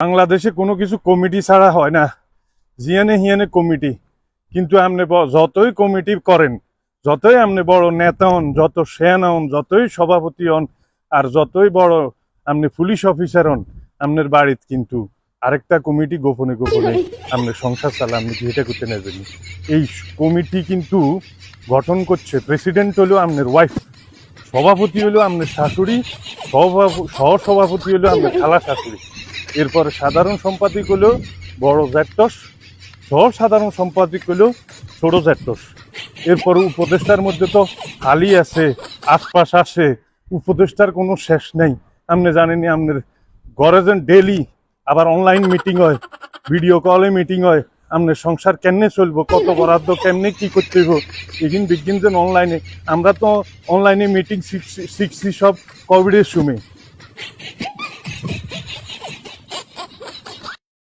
বাংলাদেশে কোনো কিছু কমিটি ছাড়া হয় না। জিয়ানে হিয়ানে কমিটি। কিন্তু আপনি যতই কমিটি করেন, যতই আপনি বড় নেতা হন, যত সেনা হন, যতই সভাপতি হন, আর যতই বড় আপনি পুলিশ অফিসার হন আপনার বাড়িতে কিন্তু আরেকটা কমিটি গোপনে গোপনে আপনি সংসার চালা আপনি এটা করতে নেবেন। এই কমিটি কিন্তু গঠন করছে প্রেসিডেন্ট হলো আপনার ওয়াইফ সভাপতি হলো আপনার শাশুড়ি, সভাপ- সহসভাপতি হলো আপনার খালা শাশুড়ি। এরপরে সাধারণ সম্পাদক হলো বড় জ্যাটস সহ সাধারণ সম্পাদক হলো ছোট জ্যাটস এরপর উপদেষ্টার মধ্যে তো খালি আছে, আশপাশ আসে উপদেষ্টার কোনো শেষ নেই। আপনি জানেনই, আপনার ঘরে যেন ডেলি আবার অনলাইন মিটিং হয় ভিডিও কলে মিটিং হয়, আপনার সংসার কেমনে চলবো, কত বরাদ্দ, কেমনে কি করতে হইব, এগিন বিজ্ঞান যেন অনলাইনে আমরা তো অনলাইনে মিটিং শিখছি সব কোভিডের সময়।